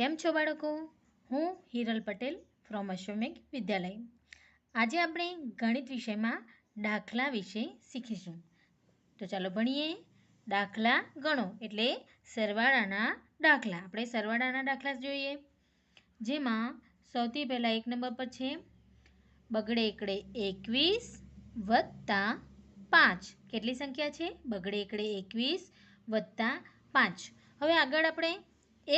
કેમ છો બાળકો? હું હિરલ પટેલ ફ્રોમ અશ્વમેઘ વિદ્યાલય. આજે આપણે ગણિત વિષયમાં દાખલા વિશે શીખીશું. તો ચાલો ભણીએ. દાખલા ગણો, એટલે સરવાળાના દાખલા. આપણે સરવાળાના દાખલા જોઈએ. જેમાં સૌથી પહેલાં એક નંબર પર છે, બગડે એકડે એકવીસ વત્તા પાંચ. કેટલી સંખ્યા છે? બગડે એકડે એકવીસ વત્તા પાંચ. હવે આગળ આપણે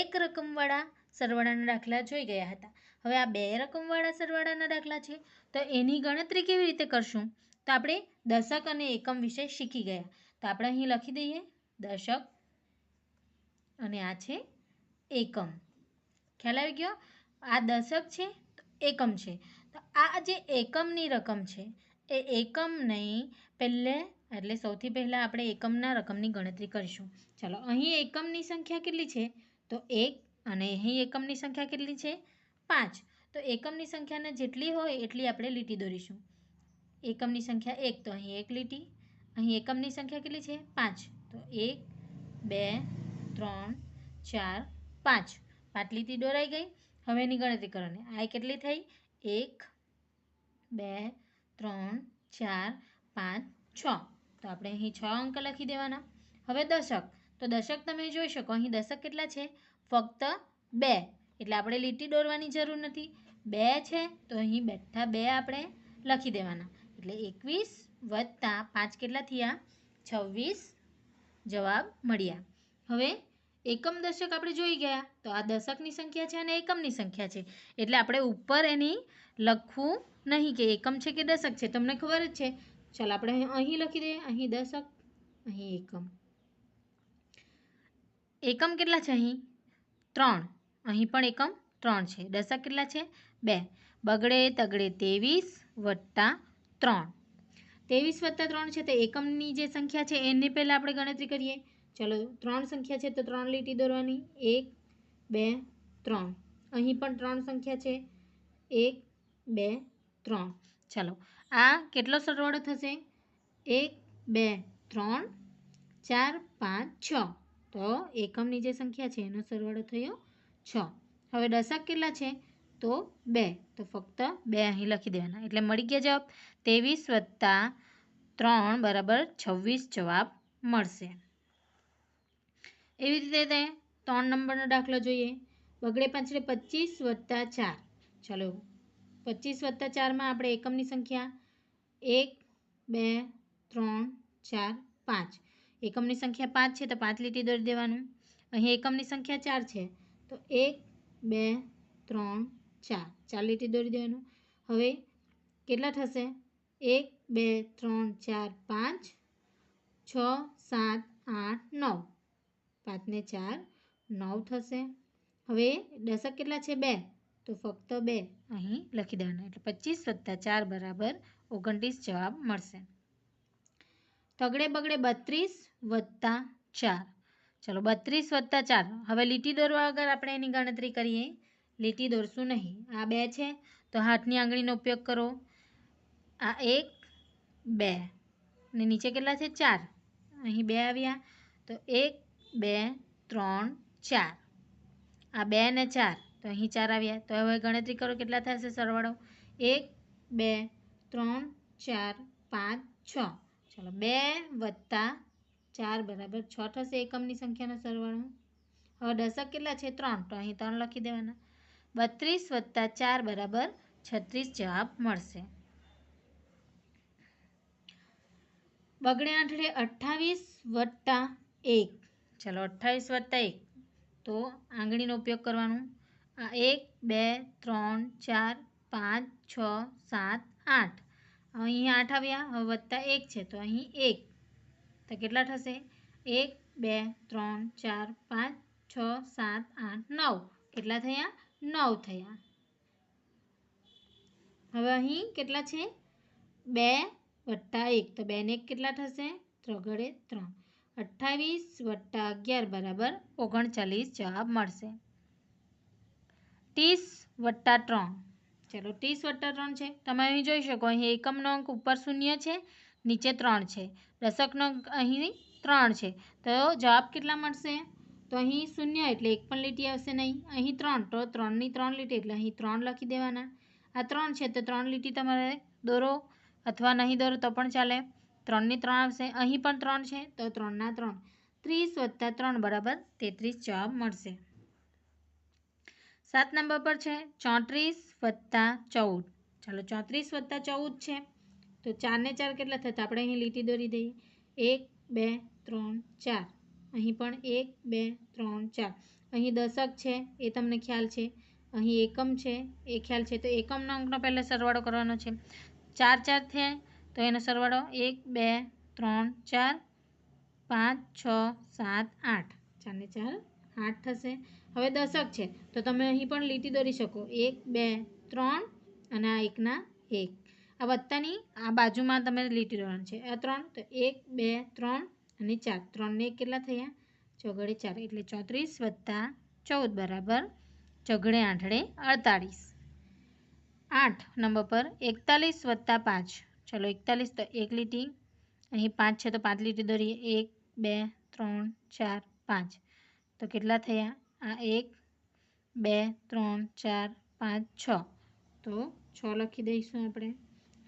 એક રકમવાળા સરવાળાના દાખલા જોઈ ગયા હતા. હવે આ બે રકમવાળા સરવાળાના દાખલા છે, તો એની ગણતરી કેવી રીતે કરશું? તો આપણે દશક અને એકમ વિશે શીખી ગયા. તો આપણે અહીં લખી દઈએ, દશક અને આ છે એકમ. ખ્યાલ આવી ગયો? આ દશક છે એકમ છે. તો આ જે એકમની રકમ છે, એ એકમ નહીં પહેલે, એટલે સૌથી પહેલાં આપણે એકમના રકમની ગણતરી કરીશું. ચાલો, અહીં એકમની સંખ્યા કેટલી છે? તો એક અને અહીં એકમની સંખ્યા કેટલી છે? પાંચ. તો એકમની સંખ્યાને જેટલી હોય એટલી આપણે લીટી દોરીશું. એકમની સંખ્યા એક, તો અહીં એક લીટી. અહીં એકમની સંખ્યા કેટલી છે? પાંચ. તો એક, બે, ત્રણ, ચાર, પાંચ. પાંચ લીટી દોરાઈ ગઈ. હવે એની ગણતરી કરવાની. આ કેટલી થઈ? એક, બે, ત્રણ, ચાર, પાંચ, છ. તો આપણે અહીં છ અંક લખી દેવાના. હવે દશક. તો દશક તમે જોઈ શકો, અહીં દશક કેટલા છે? ફક્ત બે. એટલે આપણે લીટી દોરવાની જરૂર નથી. બે છે, તો અહીં બેઠા બે આપણે લખી દેવાના. એટલે એકવીસ વત્તા પાંચ કેટલા થયા? છવ્વીસ જવાબ મળ્યા. હવે એકમ દશક આપણે જોઈ ગયા, તો આ દશકની સંખ્યા છે અને એકમની સંખ્યા છે. એટલે આપણે ઉપર એની લખવું નહીં કે એકમ છે કે દશક છે, તમને ખબર જ છે. ચાલો આપણે અહીં લખી દઈએ, અહીં દશક, અહીં એકમ. એકમ કેટલા છે અહીં? ત્રણ. અહીં પણ એકમ ત્રણ છે. દશક કેટલા છે? બે. બગડે તગડે ત્રેવીસ વત્તા ત્રણ. ત્રેવીસ વત્તા ત્રણ છે તો એકમની જે સંખ્યા છે એની પહેલાં આપણે ગણતરી કરીએ. ચલો, ત્રણ સંખ્યા છે તો ત્રણ લીટી દોરવાની. એક, બે, ત્રણ. અહીં પણ ત્રણ સંખ્યા છે. એક, બે, ત્રણ. ચાલો, આ કેટલો સરવાળો થશે? એક, બે, ત્રણ, ચાર, પાંચ, છ. તો એકમની જે સંખ્યા છે એનો સરવાળો થયો છ. હવે દશક કેટલા છે? તો બે. તો ફક્ત બે અહીં લખી દેવાના. એટલે મળી ગયા જવાબ? ત્રેવીસ વત્તા ત્રણ બરાબર છવ્વીસ જવાબ મળશે. એવી રીતે ત્રણ નંબરનો દાખલો જોઈએ. બગડે પાંચડે પચીસ વત્તા ચાર. ચલો, પચીસ વત્તા ચારમાં આપણે એકમની સંખ્યા એક, બે, ત્રણ, ચાર, પાંચ. એકમની સંખ્યા પાંચ છે તો પાંચ લીટી દોરી દેવાનું. અહીં એકમની સંખ્યા ચાર છે. તો એક, બે, ત્રણ, ચાર. ચાર લીટી દોરી દેવાનું. હવે કેટલા થશે? એક, બે, ત્રણ, ચાર, પાંચ, છ, સાત, આઠ, નવ. પાંચને ચાર, નવ થશે. હવે દશક કેટલા છે બે? તો ફક્ત બે. અહીં લખી દેવાના. એટલે પચીસ વત્તા ચાર બરાબર ઓગણત્રીસ જવાબ મળશે. તગડે બગડે બત્રીસ વત્તા ચાર. ચલો, બત્રીસ વત્તા ચાર. હવે લીટી દોરવા આગળ આપણે એની ગણતરી કરીએ. લીટી દોરશું નહીં. આ બે છે. તો હાથની આંગળીનો ઉપયોગ કરો. આ એક, બે. ને નીચે કેટલા છે? ચાર. અહીં બે આવ્યા. તો એક, બે, ત્રણ, ચાર. આ બે ને ચાર. તો અહીં ચાર આવ્યા. તો હવે ગણતરી કરો કેટલા થશે સરવાળો? એક, બે, ત્રણ, ચાર, પાંચ, છ. ચાલો, બે વત્તા ચાર બરાબર. છ થશે એકમની સંખ્યાનો સરવાળો હવે દશક કેટલા છે? ત્રણ. તો અહીં ત્રણ લખી દેવાના. બત્રીસ વત્તા ચાર બરાબર છત્રીસ જવાબ મળશે. બગડે આઠડે અઠ્ઠાવીસ વત્તા એક. ચલો, અઠ્ઠાવીસ વત્તા એક. તો આંગળીનો ઉપયોગ કરવાનો. આ એક, બે, ત્રણ, ચાર, પાંચ, છ, સાત, આઠ. અહીં આઠ આવ્યા હવે વત્તા એક છે, તો અહીં એક. તો કેટલા થશે? એક, બે, ત્રણ, ચાર, પાંચ, છ, સાત, આઠ, નવ. કેટલા થયા? નવ થયા. હવે અહીં કેટલા છે? બે વત્તા એક. તો બેને એક કેટલા થશે? ત્રગડે ત્રણ. અઠ્ઠાવીસ વત્તા અગિયાર બરાબર ઓગણચાલીસ જવાબ મળશે. ત્રીસ વત્તા ત્રણ. ચલો ત્રીસ વત્તા ત્રણ છે. તમે અહીં જોઈ શકો, અહીં એકમનો અંક ઉપર શૂન્ય છે, નીચે ત્રણ છે. દશકનો અંક અહીં ત્રણ છે. તો જવાબ કેટલા મળશે? તો અહીં શૂન્ય એટલે એક પણ લીટી આવશે નહીં. અહીં ત્રણ, તો ત્રણની ત્રણ લીટી એટલે અહીં ત્રણ લખી દેવાના. આ ત્રણ છે, તો ત્રણ લીટી તમારે દોરો અથવા નહીં દોરો તો પણ ચાલે. ત્રણની ત્રણ આવશે. અહીં પણ ત્રણ છે, તો ત્રણના ત્રણ. ત્રીસ વત્તા ત્રણ બરાબર તેત્રીસ જવાબ મળશે. સાત નંબર પર છે, ચોત્રીસ વત્તા ચૌદ. ચાલો ચોત્રીસ વત્તા ચૌદ છે, તો ચારને ચાર કેટલા થતા? આપણે અહીં લીટી દોરી દઈએ. એક, બે, ત્રણ, ચાર. અહીં પણ એક, બે, ત્રણ, ચાર. અહીં દશક છે, એ તમને ખ્યાલ છે. અહીં એકમ છે, એ ખ્યાલ છે. તો એકમના અંકનો પહેલાં સરવાળો કરવાનો છે. ચાર ચાર થાય, તો એનો સરવાળો એક, બે, ત્રણ, ચાર, પાંચ, છ, સાત, આઠ. ચારને ચાર આઠ થશે. હવે દશક છે. તો તમે અહીં પણ લીટી દોરી શકો. એક, બે, ત્રણ અને આ એકના એક. આ વત્તાની આ બાજુમાં તમે લીટી દોરવાની છે. આ ત્રણ, તો એક, બે, ત્રણ અને ચાર. ત્રણને એક કેટલા થયા? ચોગડે ચાર. એટલે ચોત્રીસ વત્તા ચૌદ બરાબર. ચોગડે આઠડે અડતાળીસ. આઠ નંબર પર એકતાલીસ વત્તા પાંચ. ચલો એકતાલીસ તો એક લીટી. અહીં પાંચ છે તો પાંચ લીટી દોરીએ. એક, બે, ત્રણ, ચાર, પાંચ. તો કેટલા થયા? આ એક, બે, ત્રણ, ચાર, પાંચ, છ. તો છ લખી દઈશું આપણે.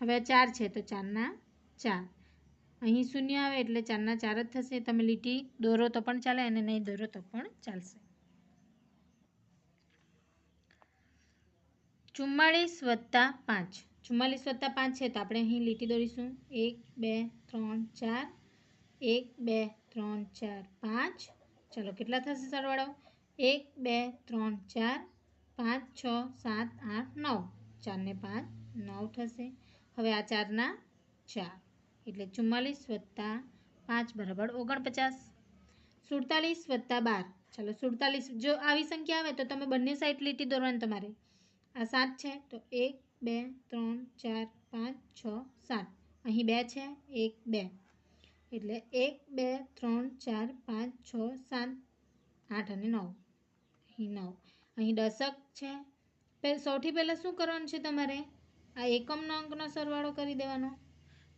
હવે ચાર છે, તો ચારના ચાર. અહીં શૂન્ય આવે એટલે ચારના ચાર જ થશે. તમે લીટી, દોરો તો પણ ચાલે અને નહીં દોરો તો પણ ચાલશે. ચુમ્માળીસ વત્તા પાંચ. ચુમ્માલીસ વત્તા પાંચ છે, તો આપણે અહીં લીટી દોરીશું. એક, બે, ત્રણ, ચાર. એક, બે, ત્રણ, ચાર, પાંચ. ચલો, કેટલા થશે સરવાળો? એક, બે, ત્રણ, ચાર, પાંચ, છ, સાત, આઠ, નવ. ચારને પાંચ, નવ થશે. હવે આ ચારના ચાર. એટલે ચુમ્માલીસ વત્તા પાંચ બરાબર ઓગણપચાસ. સુડતાલીસ વત્તા બાર. ચાલો, સુડતાલીસ. જો આવી સંખ્યા આવે તો તમે બંને સાઈડ લીટી દોરવાની તમારે. આ સાત છે, તો એક, બે, ત્રણ, ચાર, પાંચ, છ, સાત. અહીં બે છે, એક, બે. એટલે એક, બે, ત્રણ, ચાર, પાંચ, છ, સાત, આઠ અને નવ. અહીં નવ. અહીં દશક છે. પહે સૌથી પહેલાં શું કરવાનું છે તમારે? આ એકમનો અંકનો સરવાળો કરી દેવાનો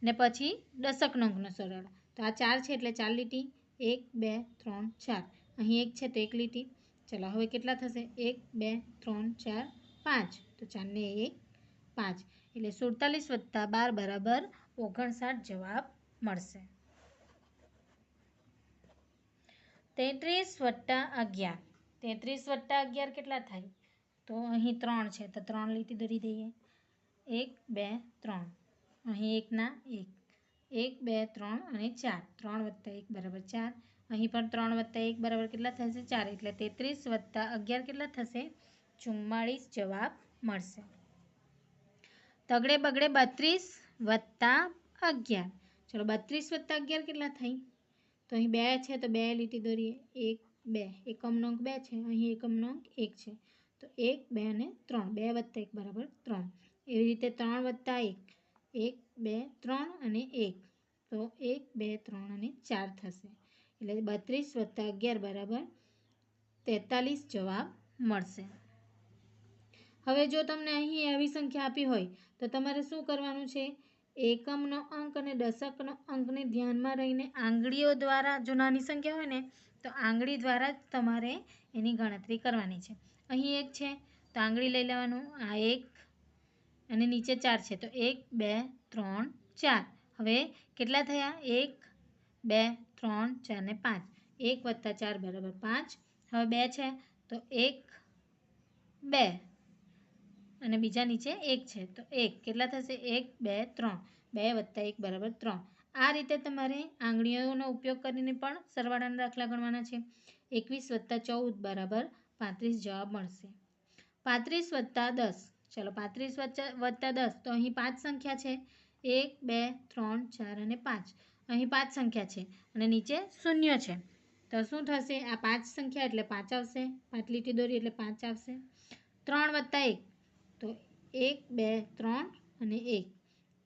ને પછી દશકનો અંકનો સરવાળો. તો આ ચાર છે એટલે ચાર લીટી. એક, બે, ત્રણ, ચાર. અહીં એક છે તો એક લીટી. ચલો, હવે કેટલા થશે? એક, બે, ત્રણ, ચાર, પાંચ. તો ચારને એક, પાંચ. એટલે સુડતાલીસ વત્તા બાર બરાબર ઓગણસાઠ જવાબ મળશે. તેત્રીસ વત્તા અગિયાર. તેત્રીસ વત્તા અગિયાર કેટલા થાય? તો અહીં ત્રણ છે, તો ત્રણ લીટી દોરી દઈએ. એક, બે, ત્રણ. અહીં એકના એક. એક, બે, ત્રણ અને ચાર. ત્રણ વત્તા એક બરાબર ચાર. અહીં પણ ત્રણ વત્તા એક બરાબર કેટલા થશે? ચાર. એટલે તેત્રીસ વત્તા અગિયાર કેટલા થશે? ચુમ્માળીસ જવાબ મળશે. તગડે બગડે બત્રીસ વત્તા અગિયાર. ચલો બત્રીસ વત્તા અગિયાર કેટલા થઈ તો અહીં બે છે તો બે લીટી દોરીએ. એક, બે. એકમનો અંક બે છે. અહીં એકમનો અંક એક છે. તો એક, બે અને ત્રણ. બે વત્તા એક બરાબર ત્રણ. એવી રીતે ત્રણ વત્તા એક. એક, બે, ત્રણ અને એક. તો એક, બે, ત્રણ અને ચાર થશે. એટલે બત્રીસ વત્તા અગિયાર બરાબર તેતાલીસ જવાબ મળશે. હવે જો તમને અહીં આવી સંખ્યા આપી હોય તો તમારે શું કરવાનું છે? એકમનો અંક અને દશકનો અંકને ધ્યાનમાં રહીને આંગળીઓ દ્વારા જો નાની સંખ્યા હોય ને, તો આંગળી દ્વારા જ તમારે એની ગણતરી કરવાની છે. અહીં એક છે, તો આંગળી લઈ લેવાનું. આ એક અને નીચે ચાર છે. તો એક, બે, ત્રણ, ચાર. હવે કેટલા થયા? એક, બે, ત્રણ, ચાર ને પાંચ. એક વત્તા ચાર બરાબર પાંચ. હવે બે છે, તો એક, બે. અને બીજા નીચે એક છે. તો એક કેટલા થશે? એક, બે, ત્રણ. બે વત્તા એક બરાબર ત્રણ. આ રીતે તમારે આંગળીઓનો ઉપયોગ કરીને પણ સરવાળાના દાખલા ગણવાના છે. એકવીસ વત્તા ચૌદ બરાબર પાંત્રીસ જવાબ મળશે. પાંત્રીસ વત્તા દસ. ચલો પાંત્રીસ વત્તા દસ. તો અહીં પાંચ સંખ્યા છે. એક, બે, ત્રણ, ચાર અને પાંચ. અહીં પાંચ સંખ્યા છે અને નીચે શૂન્ય છે. તો શું થશે? આ પાંચ સંખ્યા એટલે પાંચ આવશે. પાંચ લીટી દોરી એટલે પાંચ આવશે. ત્રણ વત્તા એક. તો એક, બે, ત્રણ અને એક.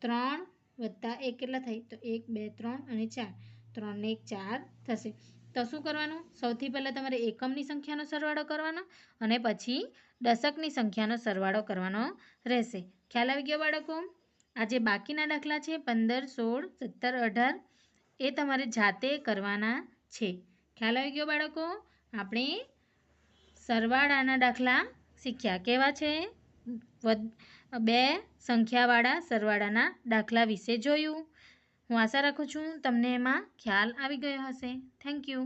ત્રણ વત્તા એક કેટલા થાય? તો એક, બે, ત્રણ અને ચાર. ત્રણને એક, ચાર થશે. તો શું કરવાનું? સૌથી પહેલાં તમારે એકમની સંખ્યાનો સરવાળો કરવાનો અને પછી દશકની સંખ્યાનો સરવાળો કરવાનો રહેશે. ખ્યાલ આવી ગયો બાળકો? આજે બાકીના દાખલા છે પંદર, સોળ, સત્તર, અઢાર. એ તમારે જાતે કરવાના છે. ખ્યાલ આવી ગયો બાળકો? આપણે સરવાળાના દાખલા શીખ્યા. કેવા છે? બે સંખ્યાવાળા સરવાળાના દાખલા વિશે જોયું. હું આશા રાખું છું તમને એમાં ખ્યાલ આવી ગયો હશે. Thank you